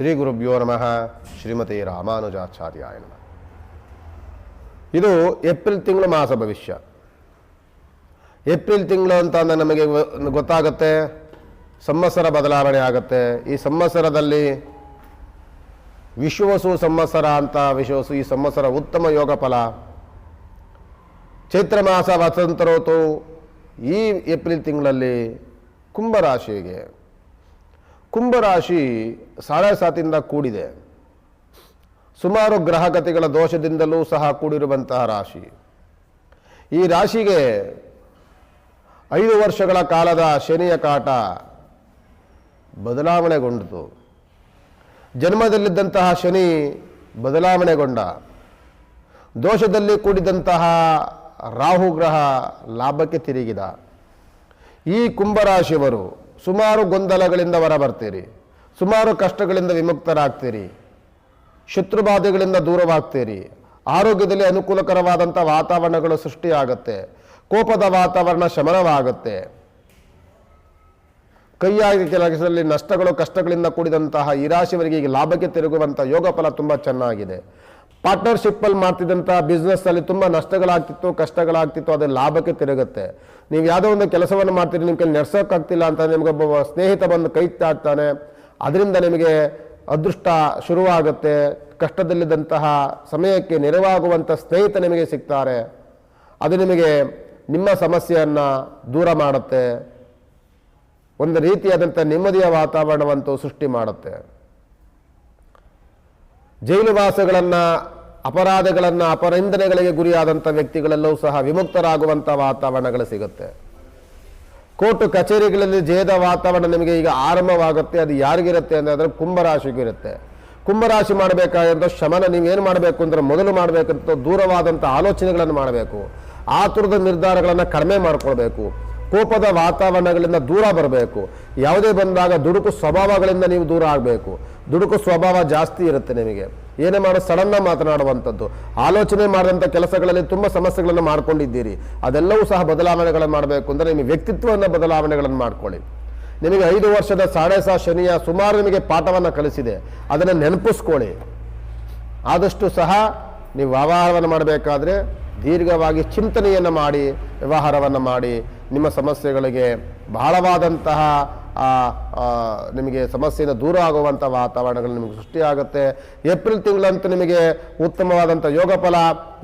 ಶ್ರೀ ಗುರುಭ್ಯೋ ನಮಃ. ಶ್ರೀಮತಿ ರಾಮಾನುಜಾಚಾರ್ಯಾಯ ನಮಃ. ಇದು ಏಪ್ರಿಲ್ ತಿಂಗಳು ಮಾಸ ಭವಿಷ್ಯ. ಏಪ್ರಿಲ್ ತಿಂಗಳು ಅಂತ ನಮಗೆ ಗೊತ್ತಾಗುತ್ತೆ. ಸಂವತ್ಸರ ಬದಲಾವಣೆ ಆಗುತ್ತೆ. ಈ ಸಂವತ್ಸರದಲ್ಲಿ ವಿಶ್ವವಸು ಸಂವತ್ಸರ ಅಂತ ವಿಶ್ವವಸು ಈ ಸಂವತ್ಸರ ಉತ್ತಮ ಯೋಗ ಫಲ. ಚೈತ್ರ ಮಾಸ ವಸಂತರೋತು ಈ ಏಪ್ರಿಲ್ ತಿಂಗಳಲ್ಲಿ ಕುಂಭರಾಶಿಗೆ ಕುಂಭರಾಶಿ ಸಾತಿಯಿಂದ ಕೂಡಿದೆ. ಸುಮಾರು ಗ್ರಹಗತಿಗಳ ದೋಷದಿಂದಲೂ ಸಹ ಕೂಡಿರುವಂತಹ ರಾಶಿ. ಈ ರಾಶಿಗೆ ಐದು ವರ್ಷಗಳ ಕಾಲದ ಶನಿಯ ಕಾಟ ಬದಲಾವಣೆಗೊಂಡಿತು. ಜನ್ಮದಲ್ಲಿದ್ದಂತಹ ಶನಿ ಬದಲಾವಣೆಗೊಂಡ. ದೋಷದಲ್ಲಿ ಕೂಡಿದಂತಹ ರಾಹು ಗ್ರಹ ಲಾಭಕ್ಕೆ ತಿರುಗಿದ. ಈ ಕುಂಭರಾಶಿಯವರು ಸುಮಾರು ಗೊಂದಲಗಳಿಂದ ಹೊರಬರ್ತೀರಿ. ಸುಮಾರು ಕಷ್ಟಗಳಿಂದ ವಿಮುಕ್ತರಾಗ್ತೀರಿ. ಶತ್ರುಬಾಧೆಗಳಿಂದ ದೂರವಾಗ್ತೀರಿ. ಆರೋಗ್ಯದಲ್ಲಿ ಅನುಕೂಲಕರವಾದಂಥ ವಾತಾವರಣಗಳು ಸೃಷ್ಟಿಯಾಗುತ್ತೆ. ಕೋಪದ ವಾತಾವರಣ ಶಮನವಾಗುತ್ತೆ. ಕೈಯಾಗಿ ಕೆಲಸದಲ್ಲಿ ನಷ್ಟಗಳು, ಕಷ್ಟಗಳಿಂದ ಕೂಡಿದಂತಹ ಈ ರಾಶಿಯವರಿಗೆ ಈಗ ಲಾಭಕ್ಕೆ ತಿರುಗುವಂಥ ಯೋಗ ಫಲ ತುಂಬ ಚೆನ್ನಾಗಿದೆ. ಪಾರ್ಟ್ನರ್ಶಿಪ್ಪಲ್ಲಿ ಮಾಡ್ತಿದ್ದಂಥ ಬಿಸ್ನೆಸ್ಸಲ್ಲಿ ತುಂಬ ನಷ್ಟಗಳಾಗ್ತಿತ್ತು, ಕಷ್ಟಗಳಾಗ್ತಿತ್ತು, ಅದು ಲಾಭಕ್ಕೆ ತಿರುಗುತ್ತೆ. ನೀವು ಯಾವುದೋ ಒಂದು ಕೆಲಸವನ್ನು ಮಾಡ್ತೀರಿ ಕೈಲಿ ನಡ್ಸೋಕ್ಕಾಗ್ತಿಲ್ಲ ಅಂತ ನಿಮಗೆ ಒಬ್ಬ ಸ್ನೇಹಿತ ಬಂದು ಕೈ ತಾಡ್ತಾನೆ ಅದರಿಂದ ನಿಮಗೆ ಅದೃಷ್ಟ ಶುರುವಾಗುತ್ತೆ. ಕಷ್ಟದಲ್ಲಿದ್ದಂತಹ ಸಮಯಕ್ಕೆ ನೆರವಾಗುವಂಥ ಸ್ನೇಹಿತ ನಿಮಗೆ ಸಿಗ್ತಾರೆ. ಅದು ನಿಮಗೆ ನಿಮ್ಮ ಸಮಸ್ಯೆಯನ್ನು ದೂರ ಮಾಡುತ್ತೆ. ಒಂದು ರೀತಿಯಾದಂಥ ನೆಮ್ಮದಿಯ ವಾತಾವರಣವಂತೂ ಸೃಷ್ಟಿ ಮಾಡುತ್ತೆ. ಜೈಲು ವಾಸಗಳನ್ನು ಅಪರಾಧಗಳನ್ನು, ಅಪನಿಂದನೆಗಳಿಗೆ ಗುರಿಯಾದಂಥ ವ್ಯಕ್ತಿಗಳೆಲ್ಲವೂ ಸಹ ವಿಮುಕ್ತರಾಗುವಂಥ ವಾತಾವರಣಗಳು ಸಿಗುತ್ತೆ. ಕೋರ್ಟು ಕಚೇರಿಗಳಲ್ಲಿ ಜಯದ ವಾತಾವರಣ ನಿಮಗೆ ಈಗ ಆರಂಭವಾಗುತ್ತೆ, ಅದು ಯಾರಿಗಿರುತ್ತೆ ಅದರ ಕುಂಭರಾಶಿಗಿರುತ್ತೆ ಕುಂಭರಾಶಿ ಮಾಡಬೇಕಾದಂಥ ಶಮನ ನೀವೇನು ಮಾಡಬೇಕು ಅಂದರೆ ಮೊದಲು ಮಾಡಬೇಕಂತ ದೂರವಾದಂಥ ಆಲೋಚನೆಗಳನ್ನು ಮಾಡಬೇಕು. ಆತುರದ ನಿರ್ಧಾರಗಳನ್ನು ಕಡಿಮೆ ಮಾಡಿಕೊಳ್ಬೇಕು. ಕೋಪದ ವಾತಾವರಣಗಳಿಂದ ದೂರ ಬರಬೇಕು. ಯಾವುದೇ ಬಂದಾಗ ದುಡುಕು ಸ್ವಭಾವಗಳಿಂದ ನೀವು ದೂರ ಆಗಬೇಕು. ದುಡುಕು ಸ್ವಭಾವ ಜಾಸ್ತಿ ಇರುತ್ತೆ ನಿಮಗೆ. ಏನೇ ಮಾಡೋ, ಸಡನ್ನ ಮಾತನಾಡುವಂಥದ್ದು. ಆಲೋಚನೆ ಮಾಡಿದಂಥ ಕೆಲಸಗಳಲ್ಲಿ ತುಂಬ ಸಮಸ್ಯೆಗಳನ್ನು ಮಾಡ್ಕೊಂಡಿದ್ದೀರಿ. ಅದೆಲ್ಲವೂ ಸಹ ಬದಲಾವಣೆಗಳನ್ನು ಮಾಡಬೇಕು ಅಂದರೆ ನಿಮ್ಮ ವ್ಯಕ್ತಿತ್ವವನ್ನು ಬದಲಾವಣೆಗಳನ್ನು ಮಾಡ್ಕೊಳ್ಳಿ. ನಿಮಗೆ ಐದು ವರ್ಷದ ಸಾಡೆ ಸಹ ಶನಿಯ ಸುಮಾರು ನಿಮಗೆ ಪಾಠವನ್ನು ಕಲಿಸಿದೆ. ಅದನ್ನು ನೆನಪಿಸ್ಕೊಳ್ಳಿ. ಆದಷ್ಟು ಸಹ ನೀವು ವ್ಯವಹಾರವನ್ನು ಮಾಡಬೇಕಾದ್ರೆ ದೀರ್ಘವಾಗಿ ಚಿಂತನೆಯನ್ನು ಮಾಡಿ, ವ್ಯವಹಾರವನ್ನು ಮಾಡಿ ನಿಮ್ಮ ಸಮಸ್ಯೆಗಳಿಗೆ ಬಹಳವಾದಂತಹ ನಿಮಗೆ ಸಮಸ್ಯೆಯಿಂದ ದೂರ ಆಗುವಂಥ ವಾತಾವರಣಗಳು ನಿಮಗೆ ಸೃಷ್ಟಿಯಾಗುತ್ತೆ. ಏಪ್ರಿಲ್ ತಿಂಗಳಂತೂ ನಿಮಗೆ ಉತ್ತಮವಾದಂಥ ಯೋಗ ಫಲ.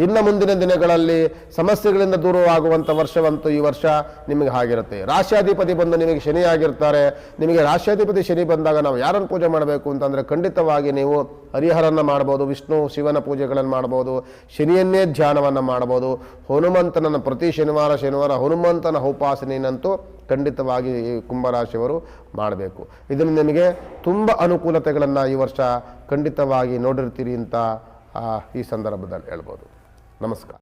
ಇನ್ನು ಮುಂದಿನ ದಿನಗಳಲ್ಲಿ ಸಮಸ್ಯೆಗಳಿಂದ ದೂರವಾಗುವಂಥ ವರ್ಷವಂತೂ ಈ ವರ್ಷ ನಿಮಗೆ ಆಗಿರುತ್ತೆ ರಾಶ್ಯಾಧಿಪತಿ ಬಂದು ನಿಮಗೆ ಶನಿ ಆಗಿರ್ತಾರೆ ನಿಮಗೆ ರಾಶ್ಯಾಧಿಪತಿ ಶನಿ ಬಂದಾಗ ನಾವು ಯಾರನ್ನು ಪೂಜೆ ಮಾಡಬೇಕು ಅಂತಂದರೆ ಖಂಡಿತವಾಗಿ ನೀವು ಹರಿಹರನ್ನು ಮಾಡ್ಬೋದು, ವಿಷ್ಣು ಶಿವನ ಪೂಜೆಗಳನ್ನು ಮಾಡ್ಬೋದು, ಶನಿಯನ್ನೇ ಧ್ಯಾನವನ್ನು ಮಾಡ್ಬೋದು. ಹನುಮಂತನನ್ನು ಪ್ರತಿ ಶನಿವಾರ ಶನಿವಾರ ಹನುಮಂತನ ಉಪಾಸನೆಯನ್ನಂತೂ ಖಂಡಿತವಾಗಿ ಕುಂಭರಾಶಿಯವರು ಮಾಡಬೇಕು. ಇದರಿಂದ ನಿಮಗೆ ತುಂಬ ಅನುಕೂಲತೆಗಳನ್ನು ಈ ವರ್ಷ ಖಂಡಿತವಾಗಿ ನೋಡಿರ್ತೀರಿ ಅಂತ ಈ ಸಂದರ್ಭದಲ್ಲಿ ಹೇಳ್ಬೋದು. ನಮಸ್ಕಾರ.